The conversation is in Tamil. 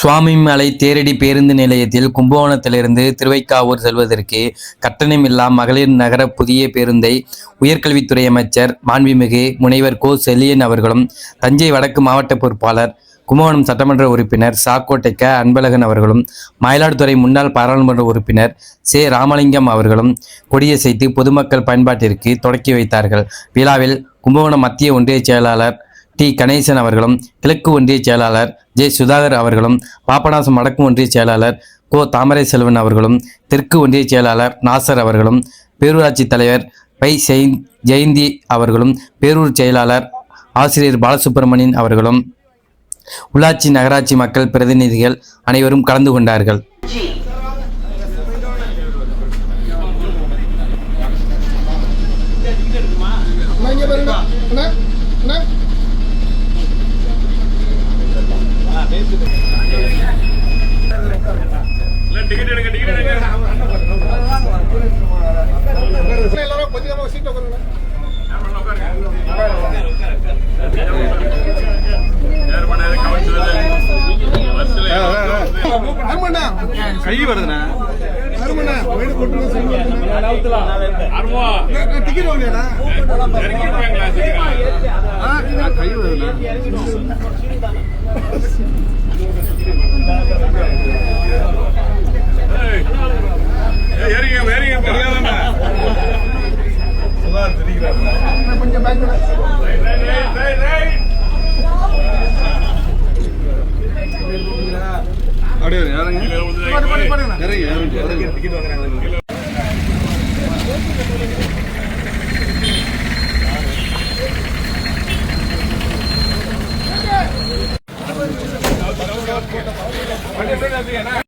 சுவாமிமலை தேரடி பேருந்து நிலையத்தில் கும்பகோணத்திலிருந்து திருவைக்காவூர் செல்வதற்கு கட்டணமில்லா மகளிர் நகர புதிய பேருந்தை உயர்கல்வித்துறை அமைச்சர் மாண்புமிகு முனைவர் கோ செல்லியன் அவர்களும் தஞ்சை வடக்கு மாவட்ட பொறுப்பாளர் கும்பகோணம் சட்டமன்ற உறுப்பினர் சாக்கோட்டைக்க அன்பழகன் அவர்களும் மயிலாடுதுறை முன்னாள் பாராளுமன்ற உறுப்பினர் சே ராமலிங்கம் அவர்களும் கொடியசைத்து பொதுமக்கள் பயன்பாட்டிற்கு தொடக்கி வைத்தார்கள். விழாவில் கும்பகோணம் மத்திய ஒன்றிய செயலாளர் டி. கணேசன் அவர்களும் கிழக்கு ஒன்றிய செயலாளர் ஜே. சுதாகர் அவர்களும் பாபநாசம் வடக்கு ஒன்றிய செயலாளர் கோ. தாமரை செல்வன் அவர்களும் தெற்கு ஒன்றிய செயலாளர் நாசர் அவர்களும் பேரூராட்சி தலைவர் பை. ஜெயந்தி அவர்களும் பேரூர் செயலாளர் ஆசிரியர் பாலசுப்பிரமணியன் அவர்களும் உள்ளாட்சி நகராட்சி மக்கள் பிரதிநிதிகள் அனைவரும் கலந்து கொண்டார்கள். அருமண்ணா, கை வருதுண்ணா அருமண்ணா, வீடு போட்டுருங்க, சீட் போட்டுருங்க. நான் டிக்கெட் வாங்கினேண்ணா. கை கொஞ்சம் இறங்க